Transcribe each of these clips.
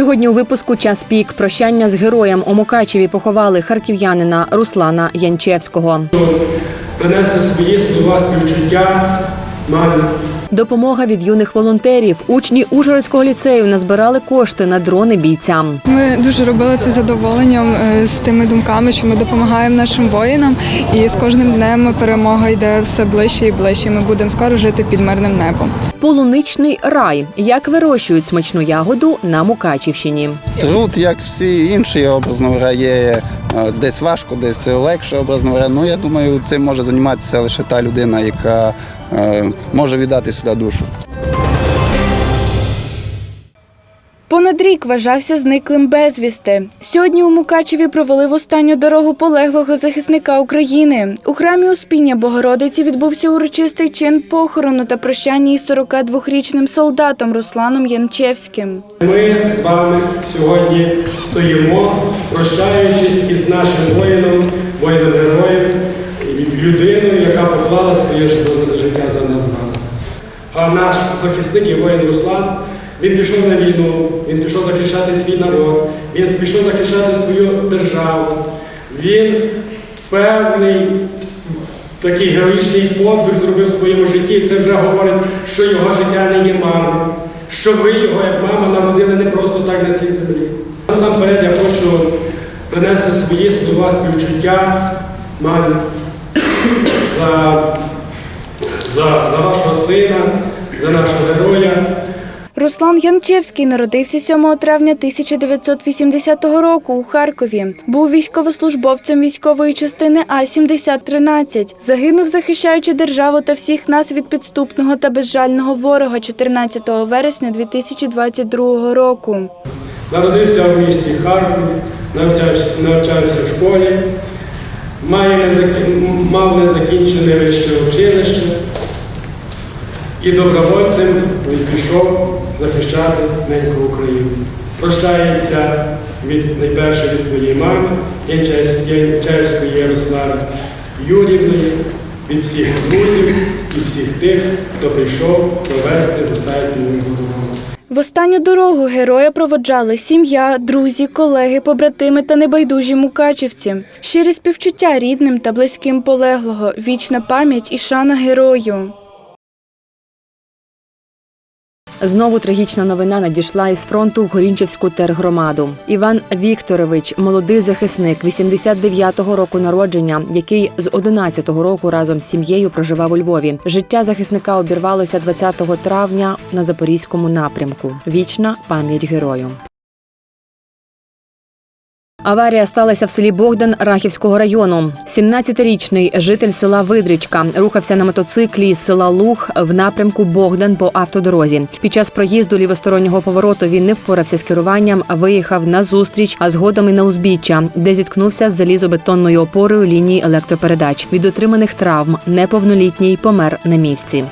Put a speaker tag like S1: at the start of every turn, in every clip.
S1: Сьогодні у випуску час пік прощання з героєм у Мукачеві поховали харків'янина Руслана Янчевського.
S2: принести своє слова співчуття мамі.
S1: Допомога від юних волонтерів. Учні Ужгородського ліцею назбирали кошти на дрони бійцям.
S3: Ми дуже робили це задоволенням е, з тими думками, що ми допомагаємо нашим воїнам, і з кожним днем перемога йде все ближче і ближче. Ми будемо скоро жити під мирним небом.
S1: Полуничний рай. Як вирощують смачну ягоду на Мукачівщині.
S4: Труд, як всі інші, образно говоря, є е, десь важко, десь легше, образно. Ну я думаю, цим може займатися лише та людина, яка може віддати сюди душу.
S5: Понад рік вважався зниклим безвісти. Сьогодні у Мукачеві провели в останню дорогу полеглого захисника України. У храмі Успіння Богородиці відбувся урочистий чин похорону та прощання із 42-річним солдатом Русланом Янчевським.
S2: Ми з вами сьогодні стоїмо, прощаючись із нашим воїном, воїном-героєм, людиною, яка поклала своє ж- життя за нас з вами. А наш захисник і воїн Руслан, він пішов на війну, він пішов захищати свій народ, він пішов захищати свою державу. Він певний такий героїчний подвиг зробив в своєму житті, і це вже говорить, що його життя не є марним, що ви його, як мама, народили не просто так на цій землі. Насамперед я хочу принести свої слова співчуття мамі за, за, за вашого сина, за нашого героя.
S5: Руслан Янчевський народився 7 травня 1980 року у Харкові. Був військовослужбовцем військової частини А-7013. Загинув, захищаючи державу та всіх нас від підступного та безжального ворога 14 вересня 2022 року.
S2: Народився в місті Харкові, навчався, навчався в школі, має незакі- мав незакінчене вище училище і добровольцем він пішов захищати неньку Україну. Прощається від, найперше від своєї мами Янчевської Янчевської Ярослави Юрівної, від всіх друзів і всіх тих, хто прийшов провести достатньо дорогу.
S5: В останню дорогу героя проводжали сім'я, друзі, колеги, побратими та небайдужі мукачівці. Щирі співчуття рідним та близьким полеглого, вічна пам'ять і шана герою.
S1: Знову трагічна новина надійшла із фронту в Горінчевську тергромаду. Іван Вікторович, молодий захисник 89-го року народження, який з 11-го року разом з сім'єю проживав у Львові. Життя захисника обірвалося 20 травня на запорізькому напрямку. Вічна пам'ять герою. Аварія сталася в селі Богдан Рахівського району. 17-річний житель села Видричка рухався на мотоциклі з села Луг в напрямку Богдан по автодорозі. Під час проїзду лівостороннього повороту він не впорався з керуванням, виїхав на зустріч, а згодом і на узбіччя, де зіткнувся з залізобетонною опорою лінії електропередач. Від отриманих травм неповнолітній помер на місці.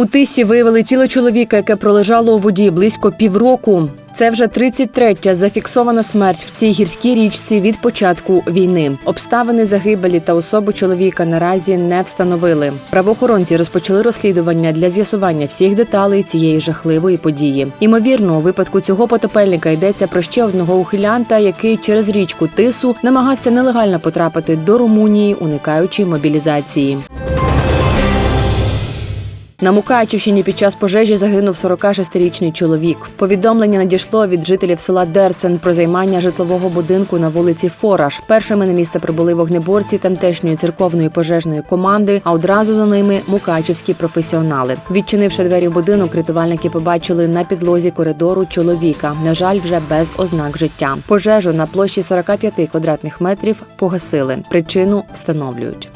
S1: У тисі виявили тіло чоловіка, яке пролежало у воді близько півроку. Це вже 33-я зафіксована смерть в цій гірській річці від початку війни. Обставини загибелі та особу чоловіка наразі не встановили. Правоохоронці розпочали розслідування для з'ясування всіх деталей цієї жахливої події. Імовірно, у випадку цього потопельника йдеться про ще одного ухилянта, який через річку Тису намагався нелегально потрапити до Румунії, уникаючи мобілізації. На Мукачівщині під час пожежі загинув 46-річний чоловік. Повідомлення надійшло від жителів села Дерцен про займання житлового будинку на вулиці Фораш. Першими на місце прибули вогнеборці тамтешньої церковної пожежної команди, а одразу за ними мукачівські професіонали. Відчинивши двері в будинок, рятувальники побачили на підлозі коридору чоловіка. На жаль, вже без ознак життя. Пожежу на площі 45 квадратних метрів погасили. Причину встановлюють.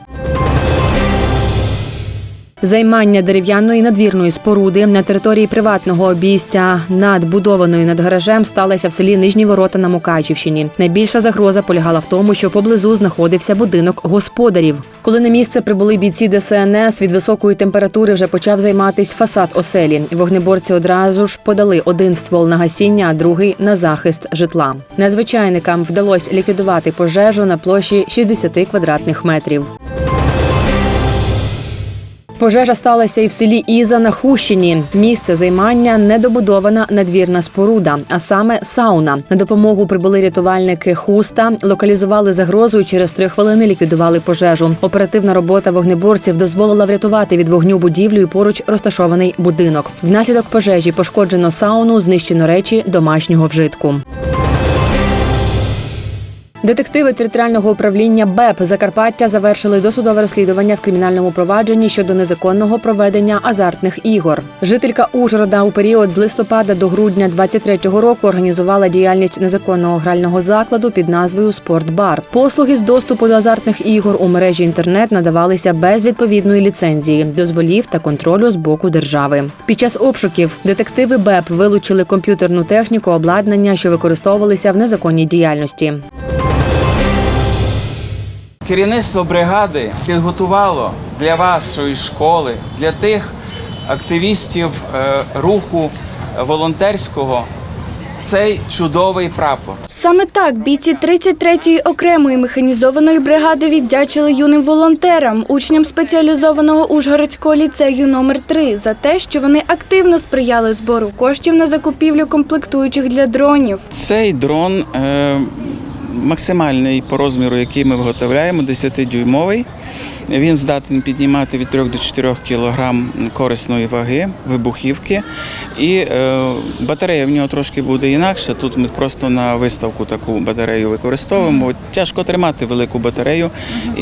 S1: Займання дерев'яної надвірної споруди на території приватного обійстя над будованою над гаражем сталося в селі Нижні Ворота на Мукачівщині. Найбільша загроза полягала в тому, що поблизу знаходився будинок господарів. Коли на місце прибули бійці ДСНС, від високої температури вже почав займатись фасад оселі. Вогнеборці одразу ж подали один ствол на гасіння, а другий на захист житла. Надзвичайникам вдалося ліквідувати пожежу на площі 60 квадратних метрів. Пожежа сталася і в селі Іза на Хущині. Місце займання недобудована надвірна споруда, а саме сауна. На допомогу прибули рятувальники хуста, локалізували загрозу і через три хвилини ліквідували пожежу. Оперативна робота вогнеборців дозволила врятувати від вогню будівлю і поруч розташований будинок. Внаслідок пожежі пошкоджено сауну, знищено речі домашнього вжитку. Детективи територіального управління БЕП Закарпаття завершили досудове розслідування в кримінальному провадженні щодо незаконного проведення азартних ігор. Жителька Ужгорода у період з листопада до грудня 23-го року організувала діяльність незаконного грального закладу під назвою Спортбар. Послуги з доступу до азартних ігор у мережі інтернет надавалися без відповідної ліцензії, дозволів та контролю з боку держави. Під час обшуків детективи БЕП вилучили комп'ютерну техніку, обладнання, що використовувалися в незаконній діяльності.
S6: Керівництво бригади підготувало для вашої школи, для тих активістів е, руху волонтерського цей чудовий прапор.
S5: Саме так бійці 33-ї окремої механізованої бригади віддячили юним волонтерам, учням спеціалізованого Ужгородського ліцею номер 3 за те, що вони активно сприяли збору коштів на закупівлю комплектуючих для дронів.
S6: Цей дрон е, максимальний по розміру, який ми виготовляємо, 10-дюймовий. Він здатен піднімати від 3 до 4 кг корисної ваги, вибухівки. І е, батарея в нього трошки буде інакша. Тут ми просто на виставку таку батарею використовуємо. Тяжко тримати велику батарею,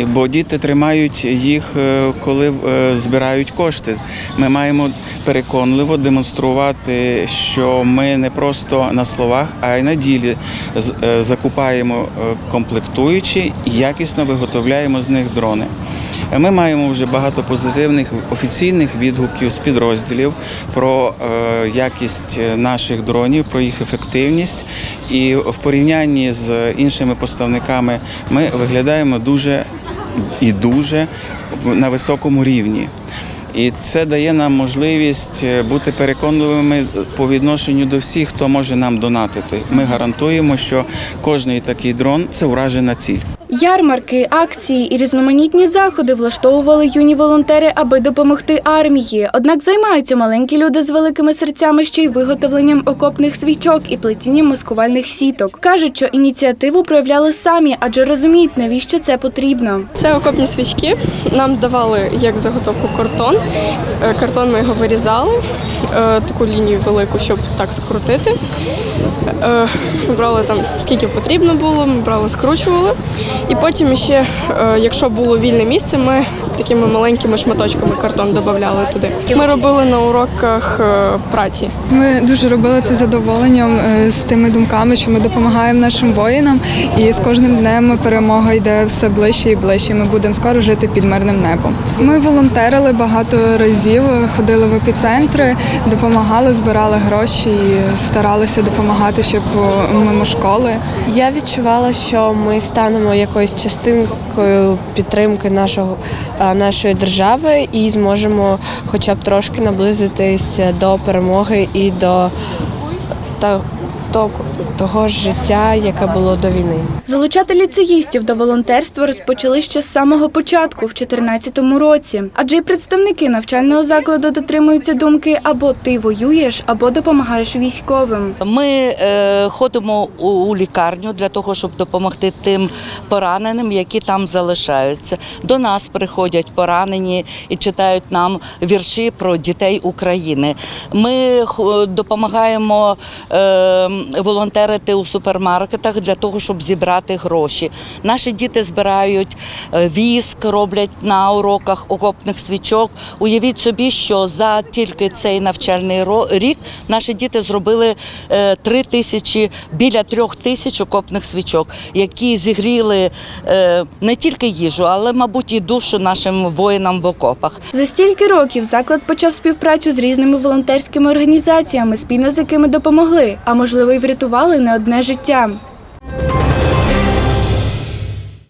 S6: бо діти тримають їх, е, коли е, збирають кошти. Ми маємо переконливо демонструвати, що ми не просто на словах, а й на ділі е, закупаємо комплектуючі і якісно виготовляємо з них дрони. Е, Ми маємо вже багато позитивних офіційних відгуків з підрозділів про е, якість е, наших дронів, про їх ефективність. І в порівнянні з іншими поставниками ми виглядаємо дуже і дуже на високому рівні. І це дає нам можливість е, бути переконливими по відношенню до всіх, хто може нам донатити. Ми гарантуємо, що кожний такий дрон це вражена ціль.
S5: Ярмарки, акції і різноманітні заходи влаштовували юні волонтери, аби допомогти армії. Однак займаються маленькі люди з великими серцями ще й виготовленням окопних свічок і плетінням маскувальних сіток. кажуть, що ініціативу проявляли самі, адже розуміють, навіщо це потрібно.
S7: Це окопні свічки. Нам давали як заготовку картон. Е, Картон ми його вирізали, е, таку лінію велику, щоб так скрутити. Е, Ми брали там скільки потрібно було, ми брали, скручували. І потім ще, е, якщо було вільне місце, ми такими маленькими шматочками картон додавали туди. Ми робили на уроках е, праці.
S3: Ми дуже робили це задоволенням е, з тими думками, що ми допомагаємо нашим воїнам, і з кожним днем перемога йде все ближче і ближче. Ми будемо скоро жити під мирним небом. Ми волонтерили багато разів, ходили в епіцентри, допомагали, збирали гроші і старалися допомагати ще по мимо школи.
S8: Я відчувала, що ми станемо якоюсь частинкою підтримки нашого, нашої держави і зможемо хоча б трошки наблизитись до перемоги і до та, того, того ж життя, яке було до війни.
S5: Залучати ліцеїстів до волонтерства розпочали ще з самого початку, в 2014 році. Адже й представники навчального закладу дотримуються думки або ти воюєш, або допомагаєш військовим.
S9: Ми е, ходимо у, у лікарню для того, щоб допомогти тим пораненим, які там залишаються. До нас приходять поранені і читають нам вірші про дітей України. Ми допомагаємо е, волонтерити у супермаркетах для того, щоб зібрати гроші. Наші діти збирають е, віск, роблять на уроках окопних свічок. Уявіть собі, що за тільки цей навчальний рік наші діти зробили е, три тисячі біля трьох тисяч окопних свічок, які зігріли е, не тільки їжу, але, мабуть, і душу нашим воїнам в окопах.
S5: За стільки років заклад почав співпрацю з різними волонтерськими організаціями, спільно з якими допомогли, а можливо, й врятували не одне життя.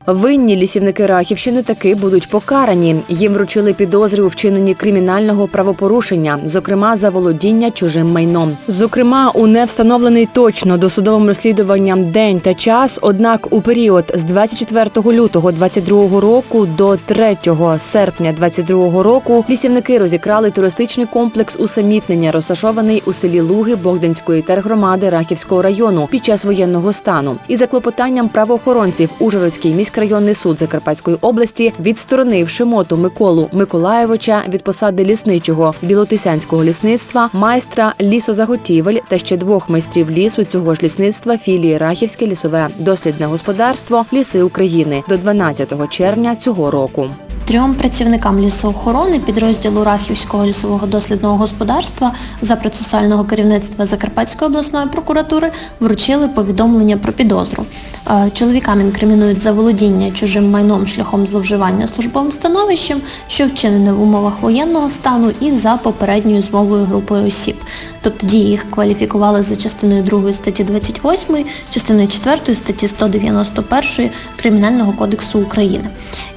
S1: Винні лісівники Рахівщини таки будуть покарані. Їм вручили підозри у вчиненні кримінального правопорушення, зокрема за володіння чужим майном. Зокрема, у невстановлений точно досудовим розслідуванням день та час. Однак у період з 24 лютого 22 року до 3 серпня 22 року лісівники розікрали туристичний комплекс усамітнення, розташований у селі Луги Богданської тергромади Рахівського району під час воєнного стану. І за клопотанням правоохоронців Ужгородський міськрайонний суд Закарпатської області відсторонив Шимоту Миколу Миколаєвича від посади лісничого білотисянського лісництва, майстра лісозаготівель та ще двох майстрів лісу цього ж лісництва філії Рахівське лісове дослідне господарство Ліси України до 12 червня цього року.
S10: Трьом працівникам лісоохорони підрозділу Рахівського лісового дослідного господарства за процесуального керівництва Закарпатської обласної прокуратури вручили повідомлення про підозру. Е, Чоловікам інкримінують заволодіння чужим майном шляхом зловживання службовим становищем, що вчинене в умовах воєнного стану і за попередньою змовою групою осіб. Тобто дії їх кваліфікували за частиною 2 статті 28, частиною 4 статті 191 Кримінального кодексу України.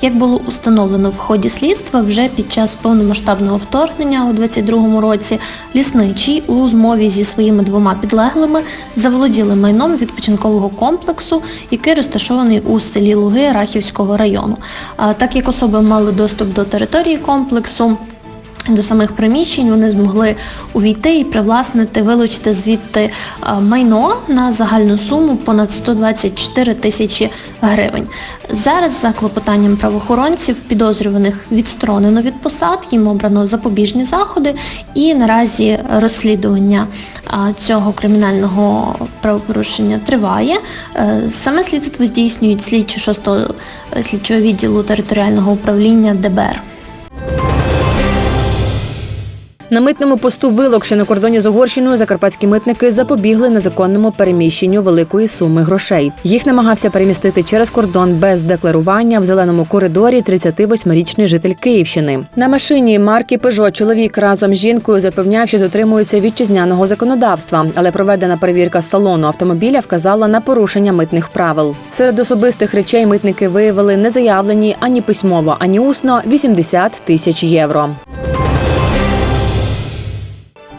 S10: Як було установлено в ході слідства, вже під час повномасштабного вторгнення у 22-му році лісничий у змові зі своїми двома підлеглими заволоділи майном відпочинкового комплексу, який розташований у селі Луги Рахівського району. Так як особи мали доступ до території комплексу. До самих приміщень вони змогли увійти і привласнити, вилучити звідти е, майно на загальну суму понад 124 тисячі гривень. Зараз за клопотанням правоохоронців підозрюваних відсторонено від посад, їм обрано запобіжні заходи, і наразі розслідування цього кримінального правопорушення триває. Е, Саме слідство здійснюють слідчі 6-го слідчого відділу територіального управління ДБР.
S1: На митному посту Вилок, що на кордоні з Угорщиною, закарпатські митники запобігли незаконному переміщенню великої суми грошей. Їх намагався перемістити через кордон без декларування в зеленому коридорі 38-річний житель Київщини. На машині марки Peugeot чоловік разом з жінкою запевняв, що дотримується вітчизняного законодавства, але проведена перевірка салону автомобіля вказала на порушення митних правил. Серед особистих речей митники виявили не заявлені ані письмово, ані усно 80 тисяч євро.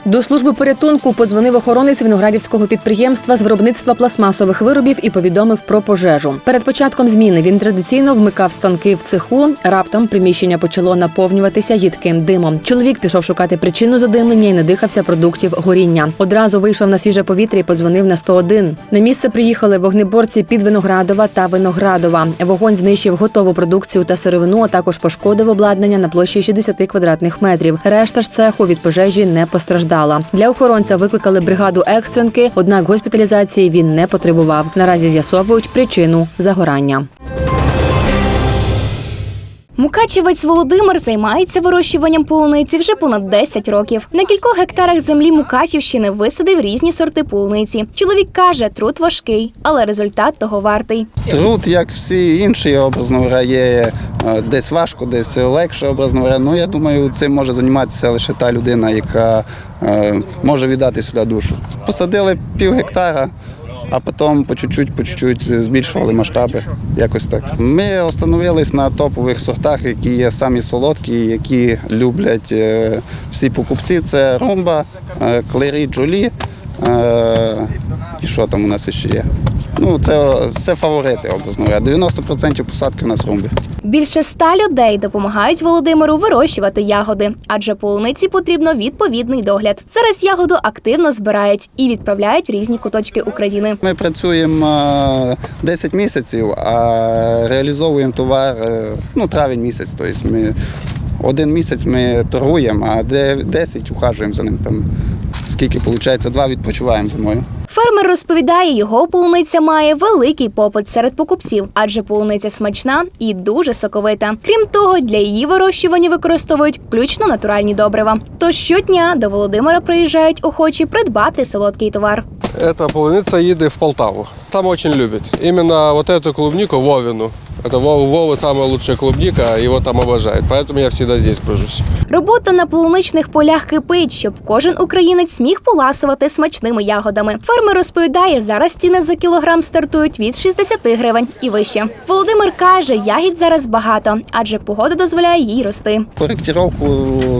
S1: До служби порятунку подзвонив охоронець виноградівського підприємства з виробництва пластмасових виробів і повідомив про пожежу. Перед початком зміни він традиційно вмикав станки в цеху. Раптом приміщення почало наповнюватися їдким димом. Чоловік пішов шукати причину задимлення і надихався продуктів горіння. Одразу вийшов на свіже повітря і подзвонив на 101. На місце приїхали вогнеборці під Виноградова та Виноградова. Вогонь знищив готову продукцію та сировину, а також пошкодив обладнання на площі 60 квадратних метрів. Решта ж цеху від пожежі не постраждала. Для охоронця викликали бригаду екстренки, однак госпіталізації він не потребував. Наразі з'ясовують причину загорання.
S11: Мукачівець Володимир займається вирощуванням полуниці вже понад 10 років. На кількох гектарах землі Мукачівщини висадив різні сорти полуниці. Чоловік каже, труд важкий, але результат того вартий.
S4: Труд, як всі інші, образно говоря, є е, десь важко, десь легше, образно говоря. Ну, я думаю, цим може займатися лише та людина, яка е, може віддати сюди душу. Посадили пів гектара, а потім по чуть-чуть, по чуть-чуть збільшували масштаби. Якось так. Ми остановились на топових сортах, які є самі солодкі, які люблять е, всі покупці. Це ромба, е, клері, джолі. Е, І що там у нас ще є? Ну, це, це фаворити, образно говоря. 90% посадки у нас ромби.
S11: Більше ста людей допомагають Володимиру вирощувати ягоди, адже полуниці потрібно відповідний догляд. Зараз ягоду активно збирають і відправляють в різні куточки України.
S4: Ми працюємо е, 10 місяців, а реалізовуємо товар е, ну, травень місяць. Тобто ми один місяць ми торгуємо, а де 10 ухажуємо за ним. Там скільки виходить, два відпочиваємо зимою.
S11: Фермер розповідає, його полуниця має великий попит серед покупців, адже полуниця смачна і дуже соковита. Крім того, для її вирощування використовують включно натуральні добрива. Тож щодня до Володимира приїжджають охочі придбати солодкий товар.
S12: Ця полуниця їде в Полтаву. Там очень люблять. Іменно вот эту клубнику Вовину. Это Вова, у Вовы самая лучшая клубника, его там обожают. Поэтому я всегда здесь кружусь.
S11: Робота на полуничних полях кипить, щоб кожен українець міг поласувати смачними ягодами. Фермер розповідає, зараз ціни за кілограм стартують від 60 гривень і вище. Володимир каже, ягід зараз багато, адже погода дозволяє їй рости.
S4: Коректировку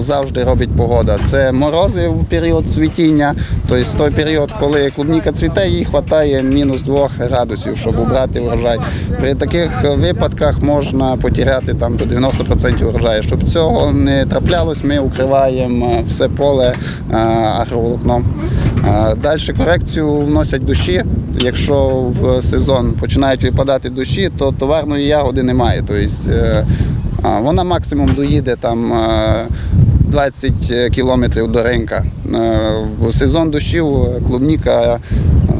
S4: завжди робить погода. Це морози в період цвітіння, тобто в той період, коли клубніка цвіте, їй вистачає мінус 2 градусів, щоб убрати врожай. При таких випадках можна потеряти там до 90% врожаю. Щоб цього не траплялось, ми укриваємо все поле е, агроволокном. Далі корекцію вносять дощі. Якщо в сезон починають випадати дощі, то товарної ягоди немає. Тобто е, Вона максимум доїде там е, 20 кілометрів до ринка. Е, В сезон дощів клубніка е,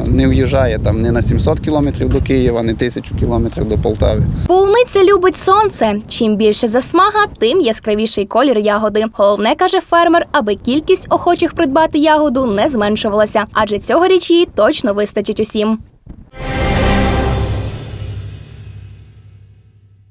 S4: не в'їжджає там не на 700 кілометрів до Києва, не тисячу кілометрів до Полтави.
S11: Полуниця любить сонце. Чим більше засмага, тим яскравіший колір ягоди. Головне каже фермер, аби кількість охочих придбати ягоду не зменшувалася, адже цьогоріч її точно вистачить усім.